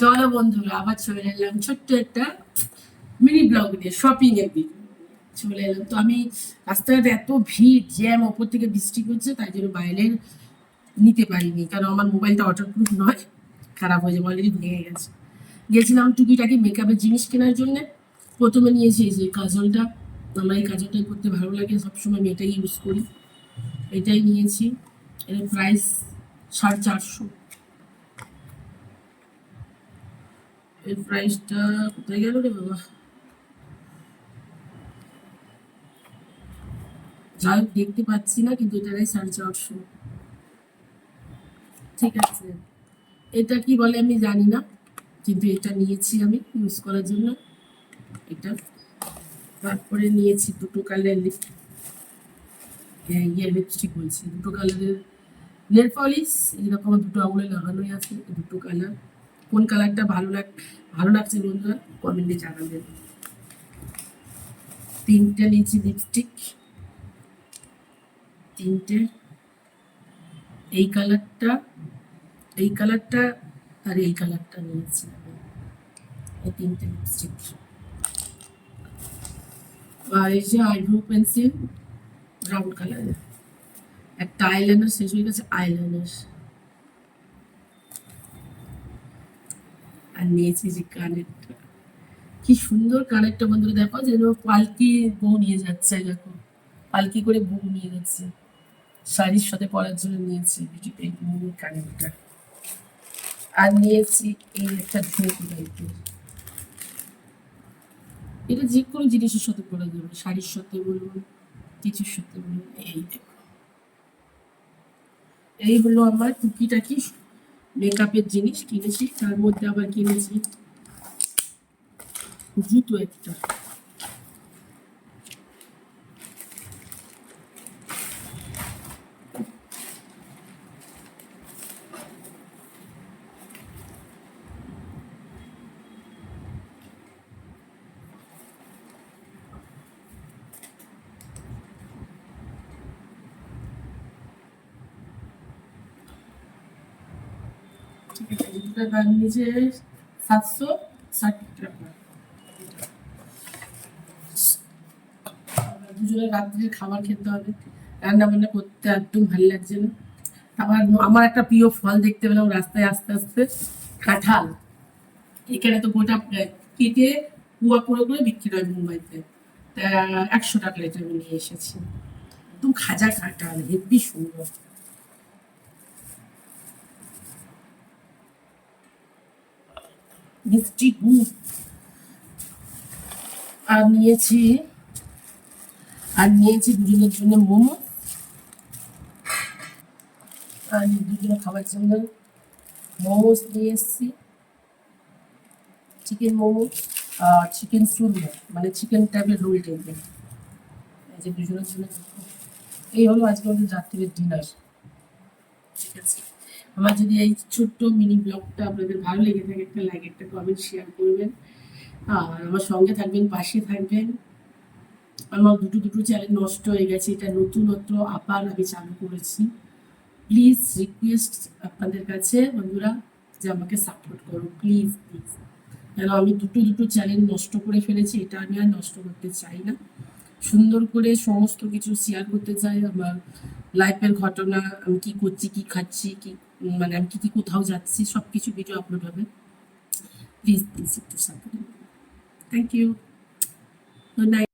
চলো বন্ধুরা, আবার চলে এলাম ছোট্ট একটা মিনি ব্লগ নিয়ে শপিং এর দিকে চলে এলাম। তো আমি রাস্তাঘাটে এত ভিড়, জ্যাম, ওপর থেকে বৃষ্টি করছে তাই জন্য বাইরের নিতে পারিনি। কারণ আমার মোবাইলটা ওয়াটারপ্রুফ নয়, খারাপ হয়ে যাবে অলরেডি ভেঙে গেছে। গেছিলাম টুকিটাকি মেকআপের জিনিস কেনার জন্য। প্রথমে নিয়েছি এই যে কাজলটা। আমার এই কাজলটাই করতে ভালো লাগে, সবসময় আমি এটাই ইউজ করি। এটাই নিয়েছি। এর প্রাইস সাড়ে চারশো। এর প্রাইসটা কোথায় গেল রে বাবা? যাই দেখতে পাচ্ছি না, কিন্তু এটারাই সাড়ে চারশো। ঠিক আছে। এটা কি বলে আমি জানি না, কিন্তু এটা নিয়েছি আমি ইউজ করার জন্য। এটা তারপরে নিয়েছি, দুটো কালার লিপ ইয়ে লিপস্টিক বলছি, দুটো কালারের নেল পলিশ এরকম দুটো আঙুলে লাগানোই আছে, দুটো কালার কোন কালারটা ভালো লাগ, ভালো লাগছে বন্ধুরা? কমেন্টে জানাবেন। তিনটে নিয়েছি লিপস্টিক তিনটে। এই কালারটা এই কালারটা আর এই কালারটা নিয়েছি এই তিনটে লিপস্টিক আর এই যে আইব্রো পেন্সিল ব্রাউন কালারের একটা আইলাইনার শেষ হয়ে গেছে আইলাইনার আর নিয়েছি যে কানেরটা কি সুন্দর কানেরটা বন্ধুরা, দেখো যেন পালকি বউ নিয়ে যাচ্ছে, দেখো। পালকি করে বউ নিয়ে যাচ্ছে। শাড়ির সাথে পরার জন্য নিয়েছি বিউটি এই কানেরটা আর নিয়েছি এই একটা ধূপ টাইপের এটা যে কোনো জিনিসের সাথে পরা যাবে, শাড়ির সাথে বলুন, কিছুর সাথে বলুন, এই দেখো। এই হলো আমার টুকিটাকি মেকআপের জিনিস কিনেছি তার মধ্যে আবার কিনেছি জুতো একটা। রাত্রে খাবার খেতে হবে। রান্না বান্না করতে একদম ভালো লাগছে না। আবার আমার একটা প্রিয় ফল দেখতে পেলাম রাস্তায় আস্তে আস্তে কাঁঠাল, এখানে তো গোটা কেটে কুয়া পুরো করে বিক্রি হয় মুম্বাইতে তা একশো টাকা আমি নিয়ে এসেছি। একদম খাজা কাঁঠাল হেব্বি সুন্দর মিষ্টি গুড়। আর নিয়েছি আর নিয়েছি দুজনের জন্য মোমো। আর দুজনে খাবার জন্য মোমোস নিয়ে এসেছি। চিকেন মোমো আর চিকেন সুরমা মানে চিকেন টাইপের রোল টাইপের এই যে দুজনের জন্য। এই হলো আজকে আমাদের রাত্রির ডিনার। ঠিক আছে আমার যদি এই ছোট্ট মিনি ব্লগটা আপনাদের ভালো লেগে থাকে, একটা লাইক একটা কমেন্ট শেয়ার করবেন। আর আমার সঙ্গে থাকবেন, পাশে থাকবেন। আমার দুটো দুটো চ্যানেল নষ্ট হয়ে গেছে, এটা নতুনত্ব আবার আমি চালু করেছি। প্লিজ রিকোয়েস্ট আপনাদের কাছে, বন্ধুরা, যে আমাকে সাপোর্ট করো প্লিজ প্লিজ কেন, আমি দুটো দুটো চ্যানেল নষ্ট করে ফেলেছি, এটা আমি আর নষ্ট করতে চাই না। সুন্দর করে সমস্ত কিছু শেয়ার করতে চাই, আমার লাইফের ঘটনা, আমি কি করছি, কি খাচ্ছি, কি মানে আমি কি কি কোথাও যাচ্ছি সব কিছু ভিডিও আপলোড হবে। প্লিজ প্লিজ একটু support thank you good night